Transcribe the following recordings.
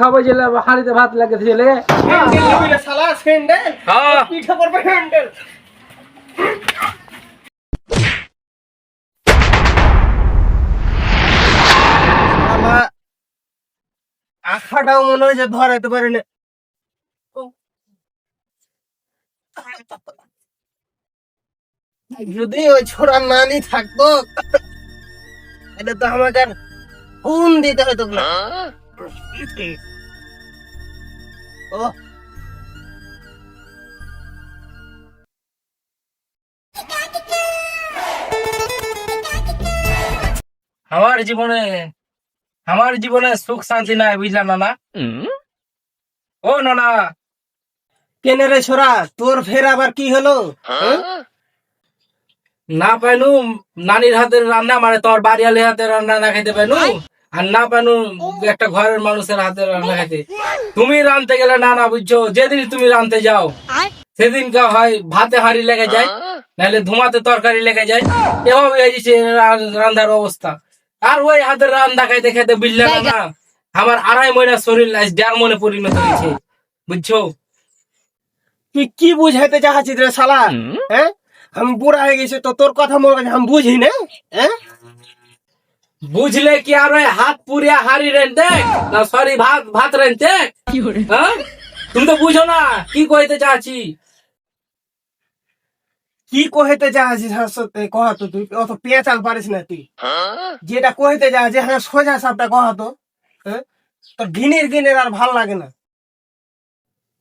খাব যে হাঁড়িতে ভাত লাগে। স্যান্ডেল হ্যাঁ। পিঠা করবে স্যান্ডেল আখাটাও মনে হয় যে ধরাইতে পারি না। যদি ওই ছোড়ার নানি থাকতো তাহলে তো আমাকে আর ফোন দিতে হতো না। ও। আমার জীবনে আমার জীবনে সুখ শান্তি নাই বুঝলাম না না ও না না কেনে রে ছোড়া তোর ফের আবার কি হলো? হ্যাঁ? না পাইনু নানির হাতের রান্না মানে তোমার বাড়িয়ালের হাতের রান্না না খাইতে পাইনু আর না পাইনু একটা ঘরের মানুষের হাতে রান্না খাইতে। তুমি রানতে গেলে না না বুঝছ? যেদিন তুমি রানতে যাও সেদিন কা হয় ভাতে হাড়ি লেগে যায় নাহলে ধুমাতে তরকারি লেগে যায়। এভাবে হয়ে যাচ্ছে রা- রান্নার অবস্থা। আর ওই হাতের রান্না খাইতে খাইতে বুঝলে না আমার আড়াই মহিনা শরীর আজ দেড় মনে পরিণত হয়েছে বুঝছ? তুই কি বুঝাইতে চাচ্ছিস রে শালা? হ্যাঁ? আমি বুড়া হয়ে গেছি তো তোর কথা মনে আমি বুঝি না হ্যাঁ? বুঝলে কি আর ওই হাত পুরিয়া হাড়ি রেনতে না সরি ভাত ভাত রেনতে হ্যাঁ? তুমি তো বুঝো না কি কইতে চাচ্ছি? কি কহেতে হ্যাঁ সত্যি? কহ তো তুই অত পেঁচাল পারিস না তুই। যেটা কহেতে চাচ্ছিস হ্যাঁ সোজা সাপটা কহ তো। হ্যাঁ? তোর গিনের গিনের আর ভালো লাগে না।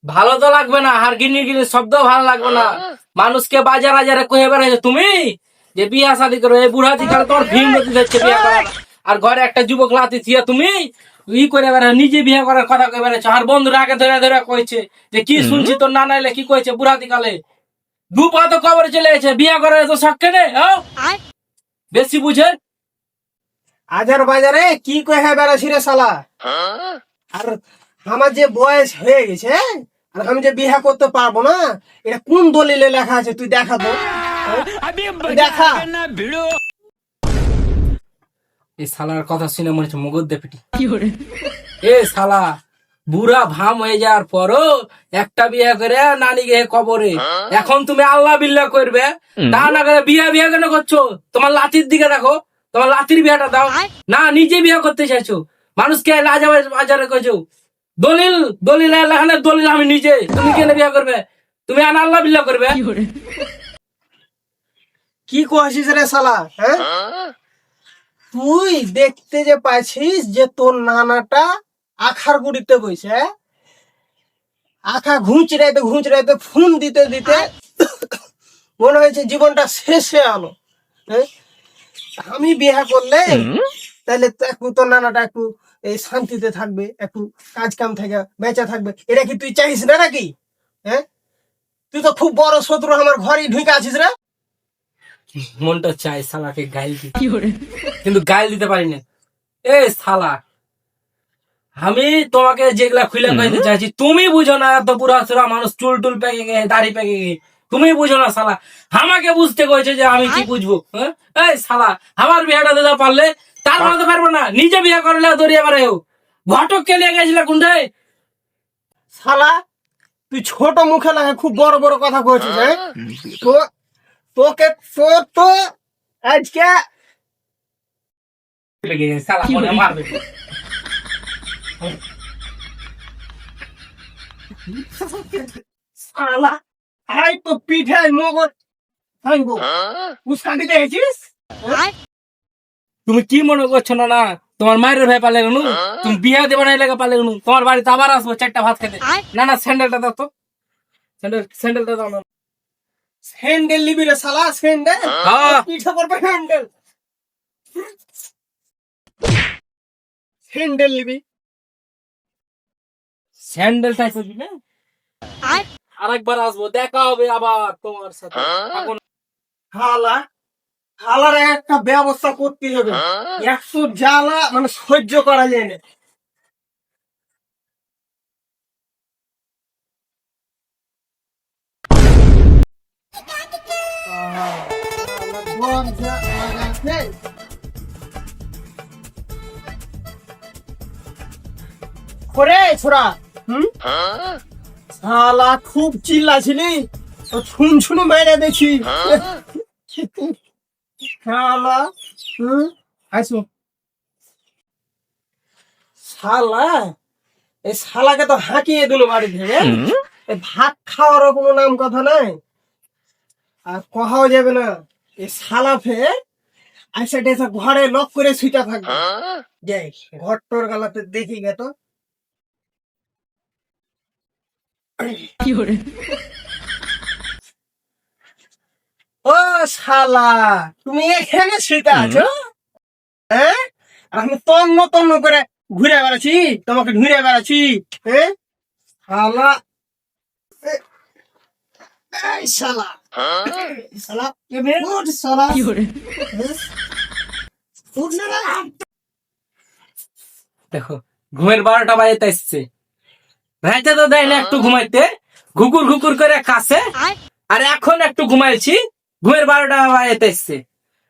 ভালো তো লাগবে না আর গিনি গিনি শব্দ ভালো লাগবে না। মানুষকে বাজার বাজারে কহে বেড়াইছো তুমি? যে বিয়া শাদি করো এই বুড়া দিকার তোর ভিম যাচ্ছে বিয়া করার। আর ঘরে একটা যুবক লাতি থিয়া তুমি ই করে বেড়া নিজে বিয়ে করার কথা কয়ে বেড়াচ্ছ আর বন্ধুরা আগে ধরে ধরে কইছে যে কি শুনছি তোর না নাইলে কি কইছে বুড়া দিকালে? দু পা তো কবরে চলে গেছে বিয়া করার তো শখ কেনে? হ্যাঁ? বেশি বুঝে? আজার বাজারে কি কহে বেড়াছি রে শালা? আর আমার যে বয়স হয়ে গেছে আর আমি যে বিয়ে করতে পারব না এটা কোন দলিলে লেখা আছে তুই দেখা তো? হ্যাঁ? তুই দেখা। এই শালার কথা শুনে মনে হচ্ছে মগজ দে এ শালা বুড়া ভাম হয়ে যাওয়ার পরও একটা বিয়ে করে নানি গে কবরে। এখন তুমি আল্লাহ বিল্লাহ করবে। তা না করে বিয়ে বিয়ে কেন করছ? তোমার লাতির দিকে দেখো। তোমার লাতির বিয়েটা দাও। না নিজে বিয়ে করতে চাইছো। মানুষকে লাজা বাজারে কইছো। দলিল দলিল দলিল আমি নিজে। তুমি কেন বিয়ে করবে? তুমি আন আল্লাহ বিল্লাহ করবে। কি কহিস রে শালা হ্যাঁ তুই দেখতে যে পাইছিস যে তোর নানাটা আখার গুড়িতে বইছে হ্যাঁ? আখা ঘুঁচড়াইতে ঘুঁচড়াইতে ফোন দিতে দিতে মনে হয়েছে জীবনটা শেষে আলো হ্যাঁ? আমি বিয়ে করলে তাহলে একটু তোর নানাটা একটু এই শান্তিতে থাকবে, একটু কাজ কাম থেকে বেঁচে থাকবে এটা কি তুই চাইস না নাকি হ্যাঁ তুই তো খুব বড় শত্রু, আমার ঘরেই ঢুকে আছিস রে মনটা চাই শালাকে গাইল দিতে কিন্তু গাইল দিতে পারি না এ শালা আমি তোমাকে যেগুলা খুলে কইতে চাইছি তুমি বুঝো না এত বুড়া সুরা মানুষ চুল টুল পেকে গে দাড়ি পেকে গে তুমি বুঝো না শালা আমাকে বুঝতে কইছে যে আমি কি বুঝব হ্যাঁ? এই শালা আমার বিয়েটা দিতে পারলে তার মানতে পারব না নিজে বিয়ে করলে দরিয়া পারে ঘটক কে নিয়ে গেছিল কোনটাই শালা তুই ছোট মুখে লাগে খুব বড় বড় কথা কইছিস হ্যাঁ? তো তোকে তো তো আজকে লেগে গেছে, শালা মনে মারবে শালা আই তো পিঠে মগজ ভাঙবো উস্কান দিতে এসেছিস তুমি কি মনে করছ না না তোমার মায়ের ভাই পালে গেলু তুমি বিয়া দেবে না লেগে পালে গেলু তোমার বাড়িতে আবার আসব চারটা ভাত খেতে না না স্যান্ডেলটা দাও তো স্যান্ডেল স্যান্ডেলটা দাও না স্যান্ডেল নিবি রে শালা স্যান্ডেল হ্যাঁ। পিঠে করবে স্যান্ডেল স্যান্ডেল নিবি। স্যান্ডেলটাই করবি না আরেকবার আসব দেখা হবে আবার তোমার সাথে। এখন হালা হালার একটা ব্যবস্থা করতে হবে। একশো জ্বালা মানে সহ্য করা যায় না। করে ছোড়া হুম? শালা খুব চিল্লাছিলি? তো ছুন ছুনি মেরে দেখি। শালা হুম? শালা এই শালাকে তো হাঁকিয়ে দিল বাড়ি থেকে ভাত খাওয়ারও কোনো নাম কথা নাই? আর কহাও যাবে না এই শালা ফে আইসা টেসা ঘরে লক করে শুইটা থাকবে। যাই ঘরটর গালাতে দেখি গে তো। ও শালা তুমি এখানে শুইতে আছো? হ্যাঁ আমি তন্ন তন্ন করে ঘুরে বেড়াচ্ছি তোমাকে ঘুরে বেড়াচ্ছি হ্যাঁ শালা এই শালা শালা উঠ শালা হ্যাঁ? উঠ না দেখো ঘুমের বারোটা বাজে এসছে। রাইতে তো দেয় না একটু ঘুমাইতে। ঘুকুর ঘুকুর করে কাছে। আর এখন একটু ঘুমাইছি ঘুমের বারোটা বাজে এসছে।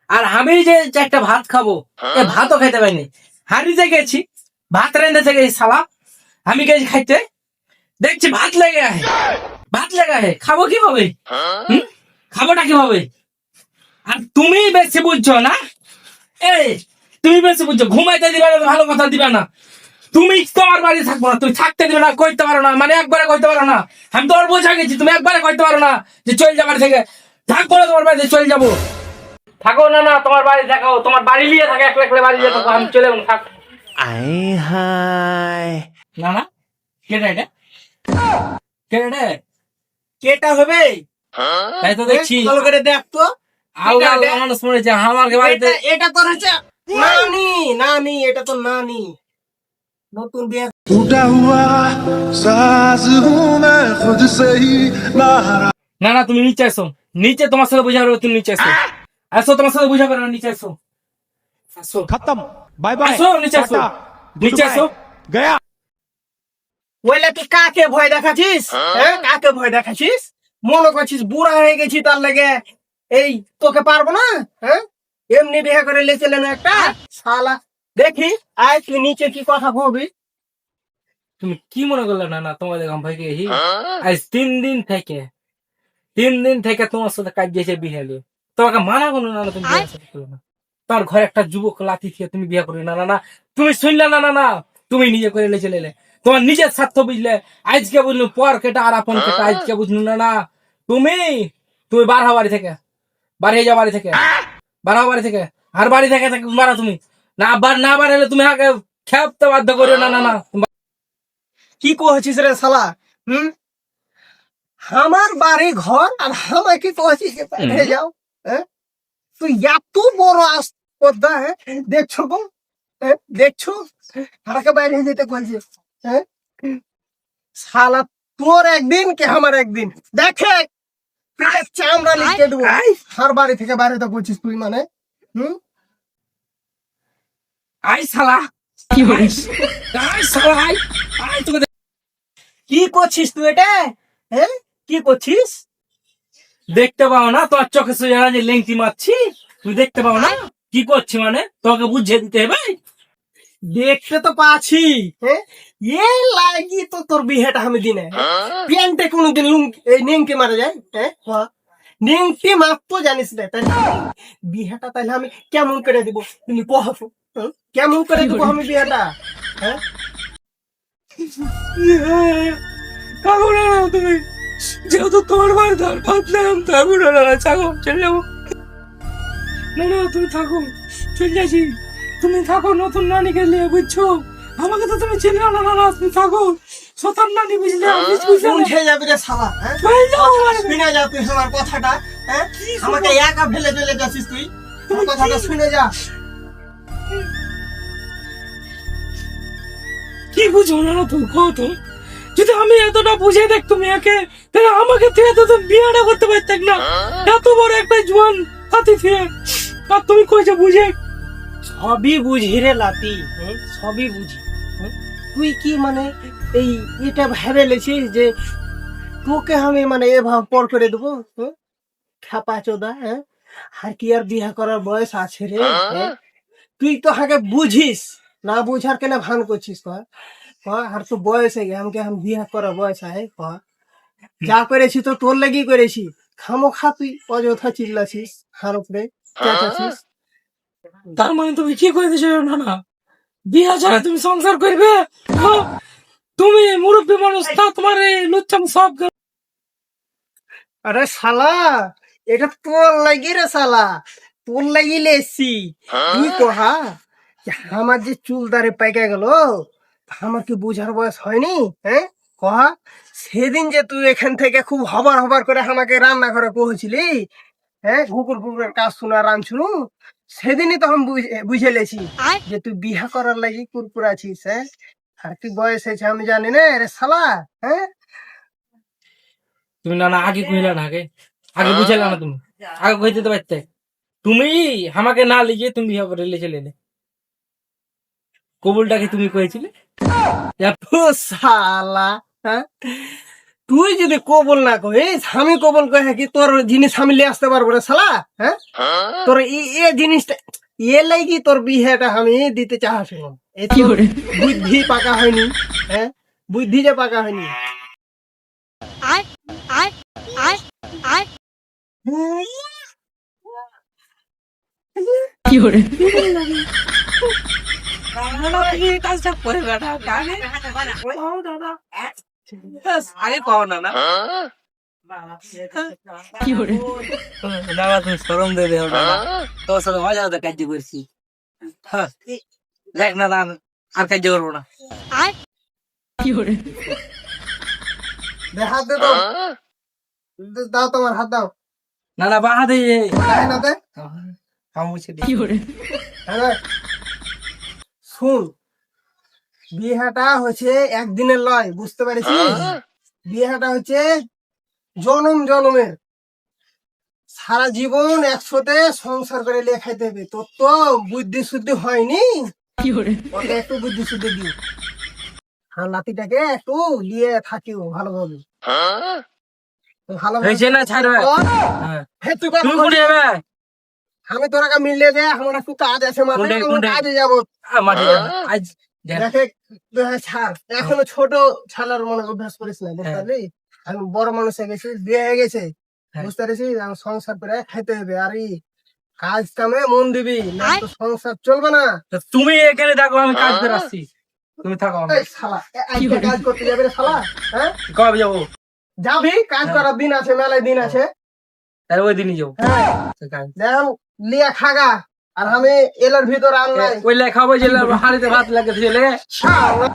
আর আমি যে যে একটা ভাত খাব এ ভাতও খাইতে পারিনি হারিতে গেছি ভাত রেঁধেছে গেছি সালা আমি গেছি খাইতে। দেখছি ভাত লেগে আহে ভাত লেগে আহে খাব কীভাবে? খাবোটা কীভাবে? আর তুমি বেশি বুঝছ না? এই তুমি বেশি বুঝছ। ঘুমাইতে দিবে না ভালো কথা দিবে না। তুমি তোমার বাড়ি থাকব না তুমি থাকতে দিবে না কইতে পারো না মানে একবারে কইতে পারো না। আমি তোমার বোঝা গেছি তুমি একবারে কইতে পারো না যে চল যাবার থেকে। থাকব না তোমার বাড়িতে চলে যাব। থাকো না না তোমার বাড়ি থাকো তোমার বাড়ি নিয়ে থাকে একলা একলা বাড়ি নিয়ে থাকো আমি চলে যাব থাক। আই হাই না না কেটে এটা? কেটা হবে? তাই তো দেখছি। হ্যাঁ? করে দেখ তো। বাড়িতে এটা হচ্ছে নানি নানি এটা তো নানি। নতুন বিয়ে টুটা হুয়া খুদ না না তুমি নিচে আসো। নিচে তোমার সাথে বোঝা তুমি নিচে আসো। আসো তোমার সাথে বোঝা করো নিচে আসো। আসো খতম। Bye bye. আসো নিচে আসো। নিচে আসো। গয়া। বলে তুই কাকে ভয় দেখাচ্ছিস? হ্যাঁ? কাকে ভয় দেখাচ্ছিস? মনে করছিস বুড়া হয়ে গেছি তার লাগে। এই তোকে পারব না? হ্যাঁ? এমনি বিয়ে করে লেছিলেন একটা? শালা দেখি আয় তুই নিচে কি কথা কবি তুমি কি মনে করলে না না তোমাদের গাম ভাইকে আজ তিন দিন থেকে তিন দিন থেকে তোমার সাথে কাজ দিয়েছে বিহালি তোমাকে মানা করল না না তুমি সাথে না। তার ঘরে একটা যুবক লাথি দিয়ে তুমি বিয়ে করবে না না। না তুমি শুনলে না না না তুমি নিজে করে লে চলে এলে তোমার নিজের স্বার্থ বুঝলে আজকে বুঝলো পর কেটা আর আপন কেটা আজকে বুঝলো না না। তুমি তুমি বার হও বাড়ি থেকে বাড়ি যাও বাড়ি থেকে বার হও বাড়ি থেকে আর বাড়ি থেকে থেকে মারা তুমি। না বার না বার হলে তুমি আগে খেপতে বাধ্য করিও না না না। কি কহছিস রে শালা হুম? আমার বাড়ি ঘর আর আমাকে কি কহছিস যে বাইরে যাও হ্যাঁ? তুই এত বড় আস্পর্ধা হ্যাঁ? দেখছ গো হ্যাঁ দেখছ? আমাকে বাইরে যেতে কইছে হ্যাঁ শালা তোর একদিন কে আমার একদিন? দেখে! চামড়া লিখে দেবো। বাড়ি থেকে বাইরে তো করছিস তুই মানে হুম? আই শালা। কি হইস আই শালা আই আই তোকে কি করছিস তুই এটা? হ্যাঁ কি করছিস? দেখতে পাও না তোর চোখে সোজা যে লেংটি মারছি। তুই দেখতে পাও না? কি করছি মানে? তোকে বুঝিয়ে দিতে হবে? দেখতে তো পাচ্ছি। হ্যাঁ এ লাগি তো তোর বিহেটা আমি দিনে। প্যান্টে কোনোদিন এই নিংটি মারা যায়? হ্যাঁ হ্যাঁ। নিংটি জানিস না তাই বিহেটা তাহলে আমি কেমন করে দিব? তুমি হ্যাঁ? কেমন করে দিব আমি বিহেটা? হ্যাঁ না তুমি যেহেতু তোমার বাড়ি ধর ভাবলাম থাকো না না চলে যাব না না তুমি থাকো চলে যাচ্ছি তুমি থাকো নতুন নানিকে নিয়ে বুঝছ? আমাকে তো তুমি চিনলে না না তুমি থাকো। সতার নানি বুঝলে। উঠে যাবি রে শালা হ্যাঁ? শুনে যা তুই আমার কথাটা হ্যাঁ? আমাকে একা ফেলে ফেলে যাচ্ছিস তুই? আমার কথাটা শুনে যা। কি বুঝো না তুমি কত যদি আমি এতটা বুঝে দেখ তুমি মেয়েকে তাহলে আমাকে তুই এত তো বিয়েটা করতে পারতেন না। এত বড় একটা জোয়ান হাতি থেকে আর তুমি কইছে বুঝে সবই বুঝি রে লাতি। সবই বুঝি। তুই কি মানে এই এটা ভেবে লেছিস যে তোকে আমি মানে এভাবে পর করে দেবো? খাপা চোদা হ্যাঁ? আর কি আর বিয়ে করার বয়স আছে রে? হ্যাঁ? তুই তো আগে বুঝিস না বুঝার কেন ভান করছিস তো ক? আর তো বয়স হয়ে গেছে আমাকে আমি বিয়ে করার বয়স আছে ক? যা করেছি তো তোর লাগি করেছি। খামো খা তুই অযথা চিল্লাছিস হার উপরে চেঁচাছিস। তার মানে তুমি কি করে দিছো না না? বিয়া ছাড়া তুমি সংসার করবে? হ্যাঁ? তুমি মুরব্বী মানুষ তা তোমার এই লুচ্চাম সব আরে শালা এটা তোর লাগি রে শালা। তোর লাগি লেছি তুই কহা? যে আমার যে চুল দাঁড়ে পাইকা গেল আমার কি বুঝার বয়স হয়নি? হ্যাঁ? কহা? সেদিন যে তুই এখান থেকে খুব হবার হবার করে আমাকে রান্না করে পৌঁছলি হ্যাঁ কুকুর কুকুরের কাজ শোনা রান শুনু। সেদিনই তো আমি বুঝে- লেছি যে তুই বিহা করার লাগি কুরকুর আছিস হ্যাঁ আর কি বয়স হয়েছে আমি জানি না রে শালা হ্যাঁ তুমি না না আগে কইলা না আগে। আগে বুঝাইলা না তুমি। আগে কইতে তো পারতে। তুমি আমাকে না লিখে তুমি বিয়া করে লিখে লেলে কবুলটা কি তুমি কয়েছিলে শালা হ্যাঁ। তুই যদি কবল না কহিস আমি কবল কহে কি তোর জিনিস আমি লিয়ে আসতে পারব রে শালা হ্যাঁ? তোর এই এ জিনিসটা এ লাগি তোর বিহেটা আমি দিতে চাহাছি না। বুদ্ধি পাকা হয়নি হ্যাঁ? বুদ্ধি যে পাকা হয়নি। আগে কও না না। দাদা তুমি সরম দে দেও তোর সাথে মজা হতে কাজ করছি হ্যাঁ দেখ না আর কাজ করব না দে হাত দে দাও তোমার হাত দাও। না না বাহা দে দেয় না দে। খামুছে হ্যাঁ রে। শুন বিয়েটা হচ্ছে একদিনের লয় বুঝতে পেরেছিস? বিয়েটা হচ্ছে জনম জনমের। সারা জীবন একসাথে সংসার করে লিয়ে খাইতে হবে। তোর তো বুদ্ধি শুদ্ধি হয়নি? একটু বুদ্ধি শুদ্ধি দিও আর নাতিটাকে একটু নিয়ে থাকিও ভালোভাবে। ভালো হয়েছে না ছাড়বে হ্যাঁ। তুই। কোনে যাবে। আমি তোরাকে মিললে যে আমার একটু কাজ আছে মাঠে? কাজে যাব। মাঠে আজ হ্যাঁ, এখনও ছোট ছাড়ার মনে অভ্যাস করিস না বুঝতে হ্যাঁ। আমি বড় মানুষ হয়ে গেছি বিয়ে হয়ে গেছে হ্যাঁ। বুঝতে পারছিস? আমি সংসার করে খাইতে হবে আর কাজ কামে মন দিবি না তো সংসার চলবে না। তুমি এখানে দেখো আমি কাজ করে আসছি। তুমি থাকো এই শালা কাজ করতে যাবে রে শালা হ্যাঁ? কবে যাব? যাবি কাজ করার দিন আছে মেলায় দিন আছে। তাহলে ওই দিনই যাব। হ্যাঁ। লিয়া খাগা। আর আমি এলার ভিতর আন নাই। ওই লেখা খাব যে হাড়িতে ভাত লাগে ছেলে শালা।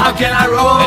How can I roll?